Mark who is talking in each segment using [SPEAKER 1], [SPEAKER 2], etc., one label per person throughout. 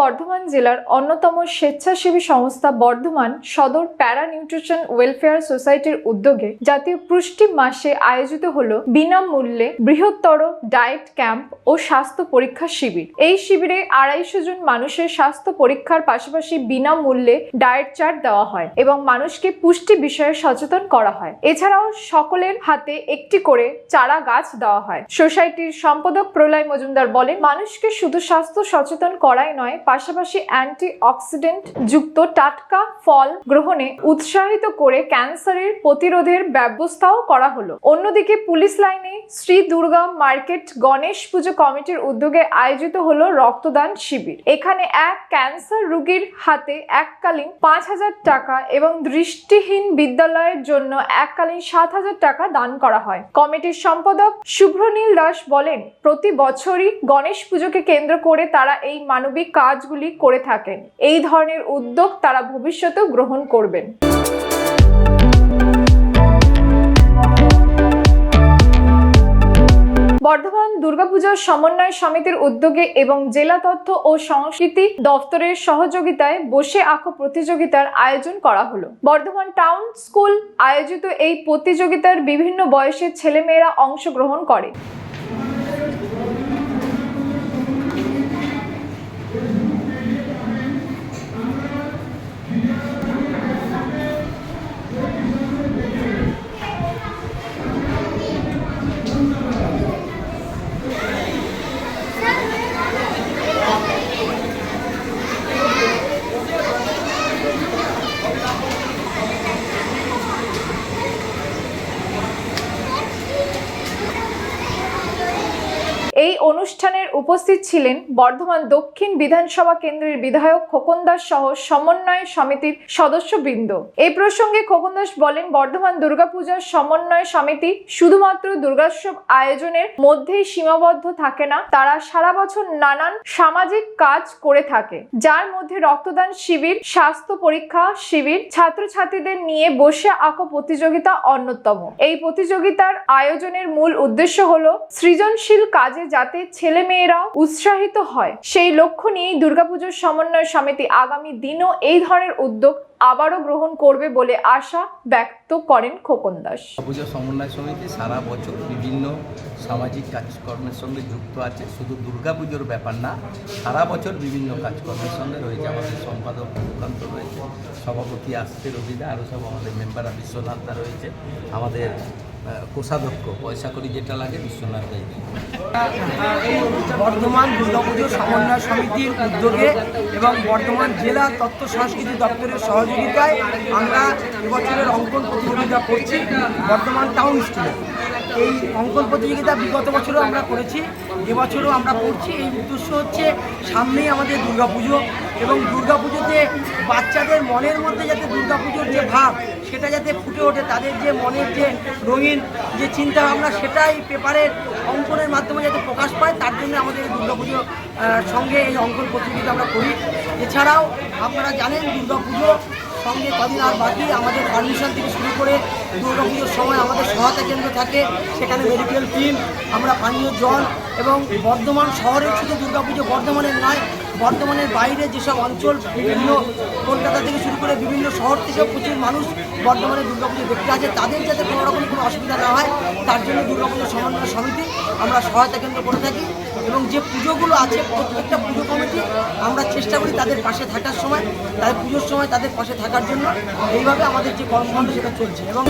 [SPEAKER 1] বর্ধমান জেলার অন্যতম স্বেচ্ছাসেবী সংস্থা বর্ধমান সদর প্যারা নিউট্রিশন ওয়েলফেয়ার সোসাইটির উদ্যোগে জাতীয় পুষ্টি মাসে আয়োজিত হলো বিনামূল্যে বৃহত্তর ডায়েট ক্যাম্প ও স্বাস্থ্য পরীক্ষা শিবির। এই শিবিরে আড়াইশো জন মানুষের স্বাস্থ্য পরীক্ষার পাশাপাশি বিনামূল্যে ডায়েট চার্ট দেওয়া হয় এবং মানুষকে পুষ্টি বিষয়ে সচেতন করা হয়। এছাড়াও সকলের হাতে একটি করে চারা গাছ দেওয়া হয়। সোসাইটির সম্পাদক প্রলয় মজুমদার বলেন, মানুষকে শুধু স্বাস্থ্য সচেতন করাই নয় পাশাপাশি অ্যান্টি অক্সিডেন্ট যুক্ত টাটকা ফল গ্রহণে উৎসাহিত করে ক্যান্সারের প্রতিরোধের ব্যবস্থাও করা হলো। অন্যদিকে পুলিশ লাইনে শ্রী দুর্গা মার্কেট গণেশ পুজো কমিটির উদ্যোগে আয়োজিত হলো রক্তদান শিবির। এখানে এক ক্যান্সার রোগীর হাতে এককালীন পাঁচ হাজার টাকা এবং দৃষ্টিহীন বিদ্যালয়ের জন্য এককালীন সাত হাজার টাকা দান করা হয়। কমিটির সম্পাদক শুভ্রনীল দাস বলেন, প্রতি বছরই গণেশ পুজোকে কেন্দ্র করে তারা এই মানবিক কাজগুলি করে থাকেন। এই ধরনের উদ্যোগ তারা ভবিষ্যতেও গ্রহণ করবেন। বর্ধমান দুর্গাপূজার সমন্বয় সমিতির উদ্যোগে এবং জেলা তথ্য ও সংস্কৃতি দপ্তরের সহযোগিতায় বসে আঁকো প্রতিযোগিতার আয়োজন করা হলো। বর্ধমান টাউন স্কুল আয়োজিত এই প্রতিযোগিতার বিভিন্ন বয়সের ছেলেমেয়েরা অংশগ্রহণ করে এই অনুষ্ঠানের উপস্থিত ছিলেন বর্ধমান দক্ষিণ বিধানসভা কেন্দ্রের বিধায়ক খোকন সহ সমন্বয় সমিতির সদস্যবৃন্দ। এই প্রসঙ্গে খোকন বলেন, বর্ধমান দুর্গাপূজার সমন্বয় সমিতি শুধুমাত্র দুর্গোৎসব আয়োজনের মধ্যেই সীমাবদ্ধ থাকে না, তারা সারা বছর নানান সামাজিক কাজ করে থাকে। যার মধ্যে রক্তদান শিবির, স্বাস্থ্য পরীক্ষা শিবির, ছাত্রছাত্রীদের নিয়ে বসে আঁকো প্রতিযোগিতা অন্যতম। এই প্রতিযোগিতার আয়োজনের মূল উদ্দেশ্য হলো সৃজনশীল কাজে যাতে ছেলে মেয়েরাও উৎসাহিত হয়। সেই লক্ষ্য নিয়েই দুর্গাপুজোর সমন্বয় সমিতি আগামী দিনও এই ধরনের উদ্যোগ আবারও গ্রহণ করবে বলে আশা ব্যক্ত করেন খোকন দাস।
[SPEAKER 2] পুজো সমন্বয় সমিতি সারা বছর বিভিন্ন সামাজিক কাজকর্মের সঙ্গে যুক্ত আছে। শুধু দুর্গাপুজোর ব্যাপার না, সারা বছর বিভিন্ন কাজকর্মের সঙ্গে রয়েছে। আমাদের সম্পাদক সুকান্ত রয়েছে, সভাপতি আসছে রবিদা আরও সব আমাদের মেম্বাররা বিশ্বনাথদা রয়েছে। আমাদের কোষাধ্যক্ষ, পয়সা করি যেটা লাগে বিশ্বনাথ দাই
[SPEAKER 3] বর্ধমান দুর্গাপুজো সমন্বয় সমিতির উদ্যোগে এবং বর্ধমান জেলা তত্ত্ব সংস্কৃতি দপ্তরের সহযোগিতায় আমরা এবছরের অঙ্কন প্রতিযোগিতা করছি বর্ধমান টাউন স্কুলে। এই অঙ্কন প্রতিযোগিতা বিগত বছরও আমরা করেছি, এবছরও আমরা করছি। এই উদ্দেশ্য হচ্ছে সামনেই আমাদের দুর্গাপুজো এবং দুর্গাপুজোতে বাচ্চাদের মনের মধ্যে যাতে দুর্গাপুজোর যে ভাব, সেটা যাতে ফুটে ওঠে, তাদের যে মনের যে রঙিন যে চিন্তা ভাবনা সেটাই পেপারের অঙ্কনের মাধ্যমে যাতে প্রকাশ পায়, তার জন্য আমাদের এই দুর্গাপুজো সঙ্গে এই অঙ্কন প্রতিযোগিতা আমরা করি। এছাড়াও আপনারা জানেন, দুর্গাপুজো সঙ্গে কদিন আর বাকি আমাদের পারমিশন থেকে শুরু করে দুর্গাপুজোর সময় আমাদের সহায়তা কেন্দ্র থাকে, সেখানে মেডিকেল টিম আমরা পানীয় জল এবং বর্ধমান শহরের শুধু দুর্গাপুজো বর্ধমানের নয়, বর্ধমানের বাইরে যেসব অঞ্চল, বিভিন্ন কলকাতা থেকে শুরু করে বিভিন্ন শহর থেকেও প্রচুর মানুষ বর্ধমানে দুর্গাপুজো দেখতে আসে। তাদের যাতে কোনো রকম কোনো অসুবিধা না হয়, তার জন্য দুর্গাপুজো সমন্বয় সমিতি, আমরা সহায়তা কেন্দ্র করে থাকি। এবং যে পুজোগুলো আছে, প্রত্যেকটা পুজো কমিটি আমরা চেষ্টা করি তাদের পাশে থাকার সময়, তাদের পুজোর সময় তাদের পাশে থাকার জন্য। এইভাবে আমাদের যে কর্মকাণ্ড সেটা চলছে এবং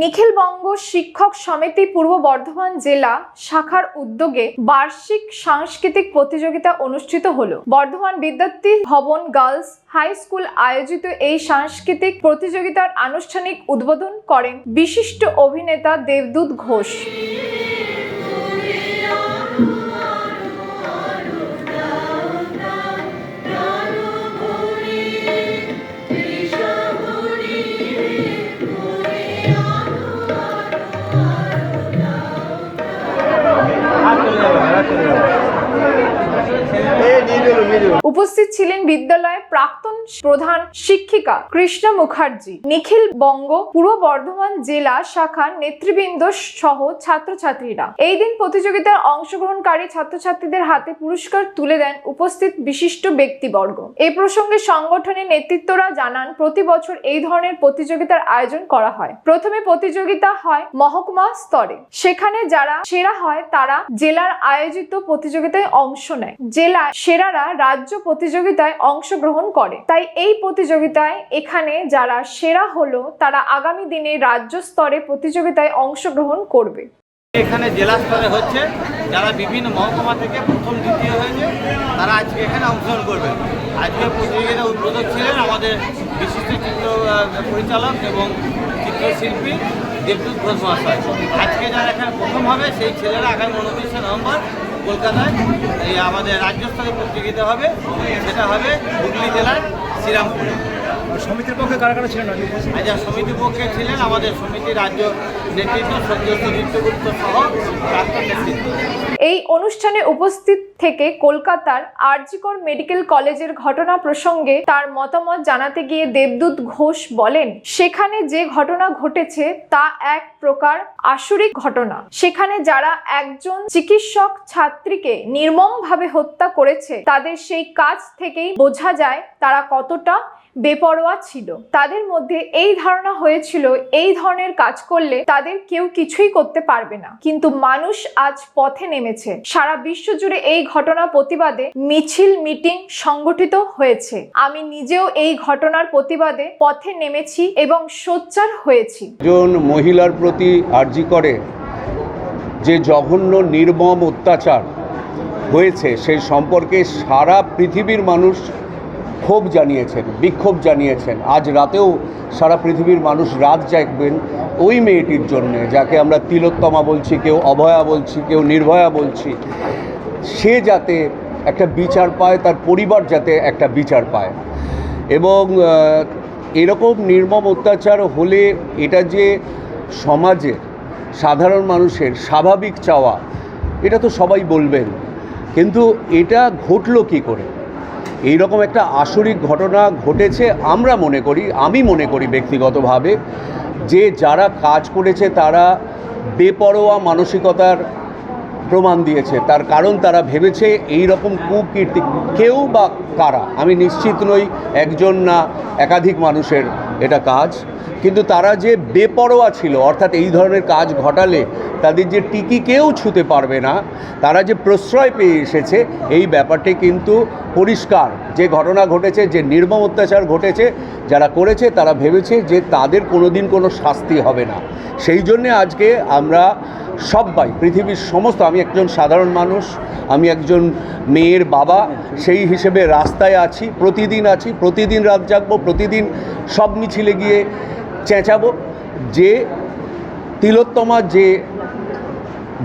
[SPEAKER 1] নিখিলবঙ্গ শিক্ষক সমিতি পূর্ব বর্ধমান জেলা শাখার উদ্যোগে বার্ষিক সাংস্কৃতিক প্রতিযোগিতা অনুষ্ঠিত হল। বর্ধমান বিদ্যার্থী ভবন গার্লস হাই স্কুল আয়োজিত এই সাংস্কৃতিক প্রতিযোগিতার আনুষ্ঠানিক উদ্বোধন করেন বিশিষ্ট অভিনেতা দেবদূত ঘোষ। উপস্থিত ছিলেন বিদ্যালয়ের প্রাক্তন প্রধান শিক্ষিকা কৃষ্ণা মুখার্জি। নিখিল বঙ্গ, পূর্ব বর্ধমান জেলা শাখার নেতৃবৃন্দ সহ ছাত্রছাত্রীরা। এই দিন প্রতিযোগিতায় অংশগ্রহণকারী ছাত্রছাত্রীদের হাতে পুরস্কার তুলে দেন উপস্থিত বিশিষ্ট ব্যক্তিবর্গ। এই প্রসঙ্গে সংগঠনের নেতৃত্বরা জানান, প্রতি বছর এই ধরনের প্রতিযোগিতার আয়োজন করা হয়। প্রথমে প্রতিযোগিতা হয় মহকুমা স্তরে। সেখানে যারা সেরা হয়, তারা জেলার আয়োজিত প্রতিযোগিতায় অংশ নেয়। জেলা সেরারা রাজ্য প্রতিযোগিতায় অংশগ্রহণ করে। তাই এই প্রতিযোগিতায় এখানে যারা সেরা হলো, তারা আগামী দিনে রাজ্য স্তরে প্রতিযোগিতায় অংশগ্রহণ করবে।
[SPEAKER 4] এখানে জেলা স্তরে হচ্ছে, যারা বিভিন্ন মহকুমা থেকে প্রথম, দ্বিতীয় হয়েছে, তারা আজকে এখানে অংশগ্রহণ করবেন আজকে প্রতিযোগিতা উদ্বোধক ছিলেন আমাদের বিশিষ্ট চিত্র পরিচালক এবং চিত্রশিল্পী দেবদূত ঘোষ মহাশয়। আজকে যারা এখানে প্রথম হবে, সেই ছেলেরা আগামী উনত্রিশে নভেম্বর কলকাতায়। এই আমাদের রাজ্যস্তরে প্রতিযোগিতা হবে। সেটা হবে হুগলি জেলার শ্রীরামপুরে।
[SPEAKER 5] সমিতির পক্ষে কারা কারা ছিলেন
[SPEAKER 4] আচ্ছা সমিতির পক্ষে ছিলেন আমাদের সমিতি রাজ্য নেতৃত্ব সদ্যস্ত সহ প্রাক্তন নেতৃত্ব।
[SPEAKER 1] এই অনুষ্ঠানে উপস্থিত থেকে কলকাতার আরজিকর মেডিকেল কলেজের ঘটনা প্রসঙ্গে তার মতামত জানাতে গিয়ে দেবদূত ঘোষ বলেন, সেখানে যে ঘটনা ঘটেছে তা এক প্রকার আসরিক ঘটনা। সেখানে যারা একজন চিকিৎসক ছাত্রীকে নির্মমভাবে হত্যা করেছে, তাদের সেই কাজ থেকেই বোঝা যায় তারা কতটা বেপরোয়া ছিল। তাদের মধ্যে এই ধারণা হয়েছিল, এই ধরনের কাজ করলে তাদের কেউ কিছুই করতে পারবে না। কিন্তু মানুষ আজ পথে নেমেছে। সারা বিশ্ব জুড়ে এই ঘটনা প্রতিবাদে মিছিল মিটিং সংগঠিত হয়েছে। আমি নিজেও এই ঘটনার প্রতিবাদে পথে নেমেছি এবং সোচ্চার হয়েছি।
[SPEAKER 6] একজন মহিলার প্রতি আর্জি করে যে জঘন্য, নির্মম অত্যাচার হয়েছে সেই সম্পর্কে সারা পৃথিবীর মানুষ ক্ষোভ জানিয়েছেন, বিক্ষোভ জানিয়েছেন। আজ রাতেও সারা পৃথিবীর মানুষ রাত জাগবেন ওই মেয়েটির জন্যে, যাকে আমরা তিলোত্তমা বলছি, কেউ অভয়া বলছি, কেউ নির্ভয়া বলছি। সে যাতে একটা বিচার পায়, তার পরিবার যাতে একটা বিচার পায়। এবং এরকম নির্মম অত্যাচার হলে এটা যে সমাজে সাধারণ মানুষের স্বাভাবিক চাওয়া, এটা তো সবাই বলবেন। কিন্তু এটা ঘটলো কী করে? এই রকম একটা আসরিক ঘটনা ঘটেছে আমরা মনে করি, আমি মনে করি ব্যক্তিগতভাবে, যে যারা কাজ করেছে তারা বেপরোয়া মানসিকতার প্রমাণ দিয়েছে। তার কারণ তারা ভেবেছে এই রকম কুকীর্তি। কেউ বা কারা? আমি নিশ্চিত নই, একজন না একাধিক মানুষের এটা কাজ। কিন্তু তারা যে বেপরোয়া ছিল, অর্থাৎ এই ধরনের কাজ ঘটালে তাদের যে টিকি কেউ ছুতে পারবে না, তারা যে প্রশ্রয় পেয়ে এসেছে, এই ব্যাপারটি কিন্তু পরিষ্কার। যে ঘটনা ঘটেছে, যে নির্মম অত্যাচার ঘটেছে, যারা করেছে, তারা ভেবেছে যে তাদের কোনোদিন কোনো শাস্তি হবে না। সেই জন্যে আজকে আমরা সবাই পৃথিবীর সমস্ত, আমি একজন সাধারণ মানুষ, আমি একজন মেয়ের বাবা, সেই হিসেবে রাস্তায় আছি, প্রতিদিন আছি, প্রতিদিন রাত জাগবো, প্রতিদিন সব মিছিলে গিয়ে চেঁচাবো যে তিলোত্তমা যে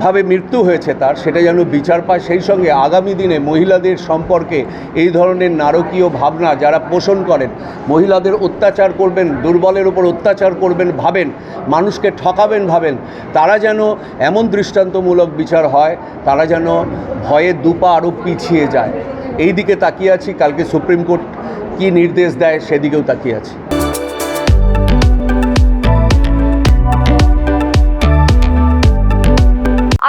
[SPEAKER 6] ভাবে মৃত্যু হয়েছে তার, সেটা যেন বিচার পায়, সেই সঙ্গে আগামী দিনে মহিলাদের সম্পর্কে এই ধরনের নারকীয় ভাবনা যারা পোষণ করেন, মহিলাদের অত্যাচার করবেন, দুর্বলের উপর অত্যাচার করবেন, ভাবেন, মানুষকে ঠকাবেন, ভাবেন, তারা যেন এমন দৃষ্টান্তমূলক বিচার হয়, তারা যেন ভয়ে দুপা আরও পিছিয়ে যায়। এই দিকে তাকিয়ে আছি, কালকে সুপ্রিম কোর্ট কী নির্দেশ দেয়, সেদিকেও তাকিয়ে আছি।